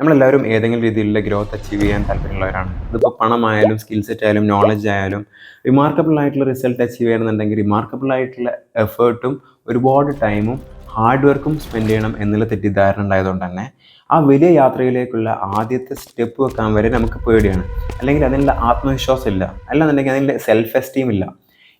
നമ്മളെല്ലാവരും ഏതെങ്കിലും രീതിയിലുള്ള ഗ്രോത്ത് അച്ചീവ് ചെയ്യാൻ താല്പര്യമുള്ളവരാണ്. ഇതിപ്പോൾ പണമായാലും സ്കിൽ സെറ്റ് ആയാലും നോളജ് ആയാലും റിമാർക്കബിൾ ആയിട്ടുള്ള റിസൾട്ട് അച്ചീവ് ചെയ്യണമെന്നുണ്ടെങ്കിൽ റിമാർക്കബിൾ ആയിട്ടുള്ള എഫേർട്ടും ഒരുപാട് ടൈമും ഹാർഡ് വർക്കും സ്പെൻഡ് ചെയ്യണം എന്നുള്ള തെറ്റിദ്ധാരണ ഉണ്ടായതുകൊണ്ട് തന്നെ ആ വലിയ യാത്രയിലേക്കുള്ള ആദ്യത്തെ സ്റ്റെപ്പ് വെക്കാൻ വരെ നമുക്ക് പേടിയാണ്. അല്ലെങ്കിൽ അതിനുള്ള ആത്മവിശ്വാസം ഇല്ല അല്ലാന്നുണ്ടെങ്കിൽ അതിന്റെ സെൽഫ് എസ്റ്റീം ഇല്ല.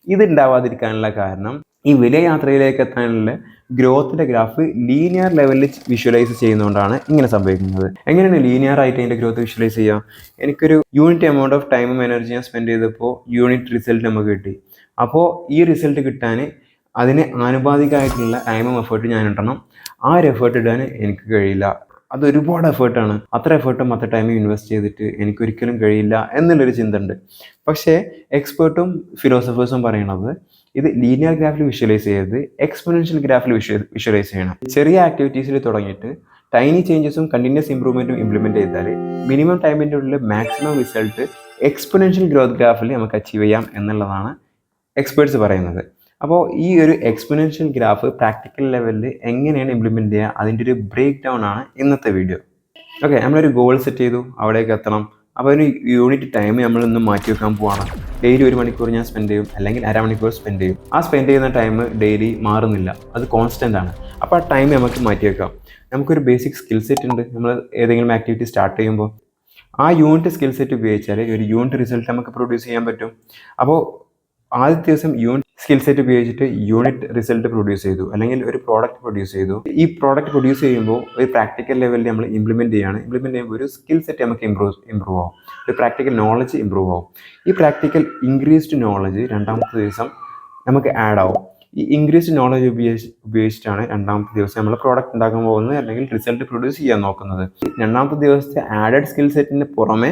ഇത് ഉണ്ടാവാതിരിക്കാനുള്ള കാരണം ഈ വലിയ യാത്രയിലേക്ക് എത്താനുള്ള ഗ്രോത്തിന്റെ ഗ്രാഫ് ലീനിയർ ലെവലിൽ വിഷ്വലൈസ് ചെയ്യുന്നതുകൊണ്ടാണ് ഇങ്ങനെ സംഭവിക്കുന്നത്. എങ്ങനെയാണ് ലീനിയർ ആയിട്ട് അതിന്റെ ഗ്രോത്ത് വിഷ്വലൈസ് ചെയ്യുക? എനിക്കൊരു യൂണിറ്റ് എമൗണ്ട് ഓഫ് ടൈമും എനർജി ഞാൻ സ്പെൻഡ് ചെയ്തപ്പോൾ യൂണിറ്റ് റിസൾട്ട് നമുക്ക് കിട്ടി. അപ്പോൾ ഈ റിസൾട്ട് കിട്ടാൻ അതിന് ആനുപാതികമായിട്ടുള്ള ടൈമും എഫേർട്ട് ഞാൻ ഇടണം ആ ഒരു എഫേർട്ട് ഇടാൻ എനിക്ക് കഴിയില്ല. അത് ഒരുപാട് എഫേർട്ടാണ് അത്ര എഫേർട്ടും അത്ര ടൈമും ഇൻവെസ്റ്റ് ചെയ്തിട്ട് എനിക്കൊരിക്കലും കഴിയില്ല എന്നുള്ളൊരു ചിന്ത ഉണ്ട്. പക്ഷേ എക്സ്പേർട്ടും ഫിലോസഫേഴ്സും പറയണത് ഇത് ലീനിയർ ഗ്രാഫിൽ വിഷ്വലൈസ് ചെയ്ത് എക്സ്പെനൻഷ്യൽ ഗ്രാഫിൽ വിഷ്വലൈസ് ചെയ്യണം. ചെറിയ ആക്ടിവിറ്റീസിൽ തുടങ്ങിയിട്ട് ടൈനി ചേഞ്ചസും കണ്ടിന്യൂസ് ഇമ്പ്രൂവ്മെന്റും ഇംപ്ലിമെന്റ് ചെയ്താൽ മിനിമം ടൈമിന്റെ ഉള്ളിൽ മാക്സിമം റിസൾട്ട് എക്സ്പെനൻഷ്യൽ ഗ്രോത്ത് ഗ്രാഫിൽ നമുക്ക് അച്ചീവ് ചെയ്യാം എന്നുള്ളതാണ് എക്സ്പേർട്സ് പറയുന്നത്. അപ്പോൾ ഈ ഒരു എക്സ്പെനൻഷ്യൽ ഗ്രാഫ് പ്രാക്ടിക്കൽ ലെവലിൽ എങ്ങനെയാണ് ഇംപ്ലിമെന്റ് ചെയ്യുക? അതിന്റെ ഒരു ബ്രേക്ക് ഡൗൺ ആണ് ഇന്നത്തെ വീഡിയോ ഓക്കെ നമ്മളൊരു ഗോൾ സെറ്റ് ചെയ്തു. അവിടേക്ക് എത്തണം. അപ്പോൾ ഒരു യൂണിറ്റ് ടൈം നമ്മളിന്ന് മാറ്റി വെക്കാൻ പോവാണ്. ഡെയിലി ഒരു മണിക്കൂർ ഞാൻ സ്പെൻഡ് ചെയ്യും അല്ലെങ്കിൽ അരമണിക്കൂർ സ്പെൻഡ് ചെയ്യും. ആ സ്പെൻഡ് ചെയ്യുന്ന ടൈം ഡെയിലി മാറുന്നില്ല. അത് കോൺസ്റ്റന്റ് ആണ്. അപ്പോൾ ആ ടൈം നമുക്ക് മാറ്റി വെക്കാം നമുക്കൊരു ബേസിക് സ്കിൽ സെറ്റ് ഉണ്ട്. നമ്മൾ ഏതെങ്കിലും ആക്ടിവിറ്റി സ്റ്റാർട്ട് ചെയ്യുമ്പോൾ ആ യൂണിറ്റ് സ്കിൽ സെറ്റ് ഉപയോഗിച്ചാൽ ഒരു യൂണിറ്റ് റിസൾട്ട് നമുക്ക് പ്രൊഡ്യൂസ് ചെയ്യാൻ പറ്റും. അപ്പോൾ ആദ്യത്തെ ദിവസം യൂണിറ്റ് സ്കിൽ സെറ്റ് ഉപയോഗിച്ചിട്ട് യൂണിറ്റ് റിസൾട്ട് പ്രൊഡ്യൂസ് ചെയ്തു. അല്ലെങ്കിൽ ഒരു പ്രോഡക്റ്റ് പ്രൊഡ്യൂസ് ചെയ്തു. ഈ പ്രോഡക്റ്റ് പ്രൊഡ്യൂസ് ചെയ്യുമ്പോൾ ഒരു പ്രാക്ടിക്കൽ ലെവലിൽ നമ്മൾ ഇംപ്ലിമെന്റ് ചെയ്യാണ്. ഇംപ്ലിമെന്റ് ചെയ്യുമ്പോൾ ഒരു സ്കിൽ സെറ്റ് നമുക്ക് ഇമ്പ്രൂവ് ഇമ്പ്രൂവ് ആവും. ഒരു പ്രാക്ടിക്കൽ നോളജ് ഇമ്പ്രൂവ് ആവും. ഈ പ്രാക്ടിക്കൽ ഇൻക്രീസ്ഡ് നോളജ് രണ്ടാമത്തെ ദിവസം നമുക്ക് ആഡ് ആവും. ഈ ഇൻക്രീസ്ഡ് നോളജ് ഉപയോഗിച്ച് ഉപയോഗിച്ചിട്ടാണ് രണ്ടാമത്തെ ദിവസം നമ്മൾ പ്രോഡക്റ്റ് ഉണ്ടാക്കാൻ പോകുന്നത് അല്ലെങ്കിൽ റിസൾട്ട് പ്രൊഡ്യൂസ് ചെയ്യാൻ നോക്കുന്നത്. രണ്ടാമത്തെ ദിവസത്തെ ആഡഡ് സ്കിൽ സെറ്റിന് പുറമെ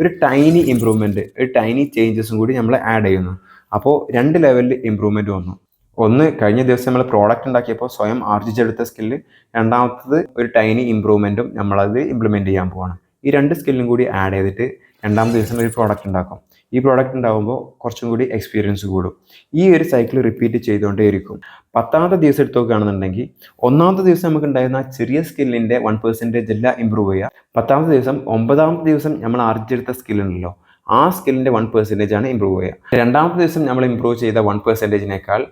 ഒരു ടൈനി ഇമ്പ്രൂവ്മെന്റ് ഒരു ടൈനി ചേഞ്ചസും കൂടി നമ്മൾ ആഡ് ചെയ്യുന്നു. അപ്പോൾ രണ്ട് ലെവലിൽ ഇമ്പ്രൂവ്മെന്റ് വന്നു. ഒന്ന് കഴിഞ്ഞ ദിവസം നമ്മൾ പ്രോഡക്റ്റ് ഉണ്ടാക്കിയപ്പോൾ സ്വയം ആർജിച്ചെടുത്ത സ്കില്ല് രണ്ടാമത്തത് ഒരു ടൈനി ഇമ്പ്രൂവ്മെന്റും നമ്മളത് ഇംപ്ലിമെന്റ് ചെയ്യാൻ പോവാണ്. ഈ രണ്ട് സ്കില്ലും കൂടി ആഡ് ചെയ്തിട്ട് രണ്ടാമത്തെ ദിവസം ഒരു പ്രോഡക്റ്റ് ഉണ്ടാക്കും. ഈ പ്രോഡക്റ്റ് ഉണ്ടാകുമ്പോൾ കുറച്ചും കൂടി എക്സ്പീരിയൻസ് കൂടും. ഈ ഒരു സൈക്കിൾ റിപ്പീറ്റ് ചെയ്തുകൊണ്ടേയിരിക്കും പത്താമത്തെ ദിവസം എടുത്ത് നോക്കുകയാണെന്നുണ്ടെങ്കിൽ ഒന്നാമത്തെ ദിവസം നമുക്ക് ഉണ്ടായിരുന്ന ചെറിയ സ്കില്ലിന്റെ വൺ പെർസെന്റേജ് എല്ലാം ഇമ്പ്രൂവ് ചെയ്യുക. പത്താമത്തെ ദിവസം ഒമ്പതാമത്തെ ദിവസം നമ്മൾ ആർജിച്ചെടുത്ത സ്കില്ലുണ്ടല്ലോ ആ സ്കില്ലിന്റെ വൺ പെർസെന്റേജ് ആണ് ഇമ്പ്രൂവ് ചെയ്യുക. രണ്ടാമത്തെ ദിവസം നമ്മൾ ഇമ്പ്രൂവ് ചെയ്ത വൺ പെർസെന്റേജിനേക്കാൾ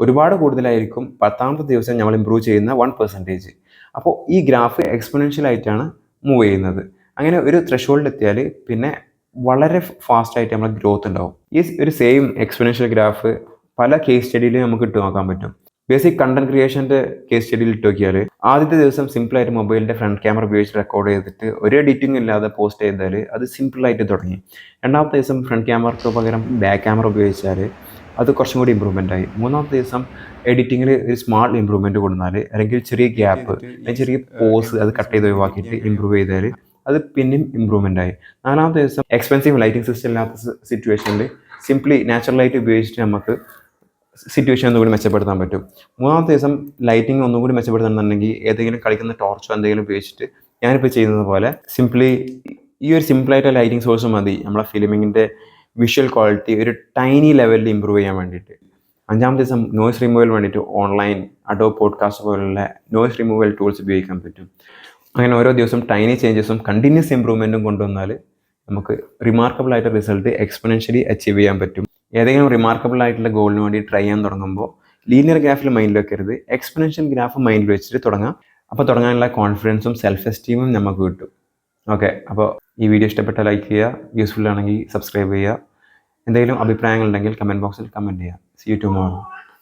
ഒരുപാട് കൂടുതലായിരിക്കും പത്താമത്തെ ദിവസം നമ്മൾ ഇമ്പ്രൂവ് ചെയ്യുന്ന വൺ പെർസെന്റേജ് അപ്പോൾ ഈ ഗ്രാഫ് എക്സ്പൊണൻഷ്യൽ ആയിട്ടാണ് മൂവ് ചെയ്യുന്നത്. അങ്ങനെ ഒരു ത്രഷോൾഡ് എത്തിയാൽ പിന്നെ വളരെ ഫാസ്റ്റായിട്ട് നമ്മൾ ഗ്രോത്ത് ഉണ്ടാവും. ഈ ഒരു സെയിം എക്സ്പൊണൻഷ്യൽ ഗ്രാഫ് പല കേസ് സ്റ്റഡിയിലും നമുക്ക് ഇട്ട് നോക്കാൻ പറ്റും. ബേസിക് കണ്ടന്റ് ക്രിയേഷന്റെ കേസ് സ്റ്റഡിയിൽ ഇട്ട് നോക്കിയാൽ ആദ്യത്തെ ദിവസം സിമ്പിളായിട്ട് മൊബൈലിന്റെ ഫ്രണ്ട് ക്യാമറ ഉപയോഗിച്ച് റെക്കോർഡ് ചെയ്തിട്ട് ഒരേ എഡിറ്റിംഗ് ഇല്ലാതെ പോസ്റ്റ് ചെയ്താൽ അത് സിമ്പിളായിട്ട് തുടങ്ങി. രണ്ടാമത്തെ ദിവസം ഫ്രണ്ട് ക്യാമറയ്ക്ക് പകരം ബാക്ക് ക്യാമറ ഉപയോഗിച്ചാൽ അത് കുറച്ചും കൂടി ഇമ്പ്രൂവ്മെന്റ് ആയി. മൂന്നാമത്തെ ദിവസം എഡിറ്റിങ്ങിൽ ഒരു സ്മാർട്ട് ഇമ്പ്രൂവ്മെന്റ് കൊടുത്താൽ അല്ലെങ്കിൽ ചെറിയ ഗ്യാപ്പ് അല്ലെങ്കിൽ ചെറിയ പോസ് അത് കട്ട് ചെയ്ത് ഒഴിവാക്കിയിട്ട് ഇമ്പ്രൂവ് ചെയ്താൽ അത് പിന്നെയും ഇമ്പ്രൂവ്മെന്റ് ആയി. നാലാമത്തെ ദിവസം എക്സ്പെൻസീവ് ലൈറ്റിംഗ് സിസ്റ്റം ഇല്ലാത്ത സിറ്റുവേഷനിൽ സിംപ്ലി നാച്ചുറൽ ലൈറ്റ് ഉപയോഗിച്ചിട്ട് നമുക്ക് സിറ്റുവേഷൻ ഒന്നുകൂടി മെച്ചപ്പെടുത്താൻ പറ്റും. മൂന്നാമത്തെ ദിവസം ലൈറ്റിംഗ് ഒന്നുകൂടി മെച്ചപ്പെടുത്തണമെന്നുണ്ടെങ്കിൽ ഏതെങ്കിലും കളിക്കുന്ന ടോർച്ചോ എന്തെങ്കിലും ഉപയോഗിച്ചിട്ട് ഞാനിപ്പോൾ ചെയ്യുന്നത് പോലെ സിംപ്ലി ഈ ഒരു സിമ്പിളായിട്ട് ലൈറ്റിംഗ് സോഴ്സ് മതി. നമ്മളെ ഫിലിമിങ്ങിന്റെ വിഷ്വൽ ക്വാളിറ്റി ഒരു ടൈനി ലെവലിൽ ഇമ്പ്രൂവ് ചെയ്യാൻ വേണ്ടിയിട്ട്. അഞ്ചാമത്തെ ദിവസം നോയ്സ് റിമൂവൽ വേണ്ടിയിട്ട് ഓൺലൈൻ അഡോ പോഡ്കാസ്റ്റ് പോലുള്ള നോയ്സ് റിമൂവൽ ടൂൾസ് ഉപയോഗിക്കാൻ പറ്റും. അങ്ങനെ ഓരോ ദിവസം ടൈനി ചേഞ്ചസും കണ്ടിന്യൂസ് ഇമ്പ്രൂവ്മെന്റും കൊണ്ടുവന്നാൽ നമുക്ക് റിമാർക്കബിൾ ആയിട്ട് റിസൾട്ട് എക്സ്പെനൻഷ്യലി അച്ചീവ് ചെയ്യാൻ പറ്റും. ഏതെങ്കിലും റിമാർക്കബിൾ ആയിട്ടുള്ള ഗോളിന് വേണ്ടി ട്രൈ ചെയ്യാൻ തുടങ്ങുമ്പോൾ ലീനിയർ ഗ്രാഫിൽ മൈൻഡിൽ വെക്കരുത്. എക്സ്പൊണൻഷ്യൽ ഗ്രാഫ് മൈൻഡിൽ വെച്ചിട്ട് തുടങ്ങാം. അപ്പോൾ തുടങ്ങാനുള്ള കോൺഫിഡൻസും സെൽഫ് എസ്റ്റീമും നമുക്ക് കിട്ടും. ഓക്കെ അപ്പോൾ ഈ വീഡിയോ ഇഷ്ടപ്പെട്ടാൽ ലൈക്ക് ചെയ്യുക. യൂസ്ഫുൾ ആണെങ്കിൽ സബ്സ്ക്രൈബ് ചെയ്യുക. എന്തെങ്കിലും അഭിപ്രായങ്ങൾ ഉണ്ടെങ്കിൽ കമന്റ് ബോക്സിൽ കമന്റ് ചെയ്യുക. C you tomorrow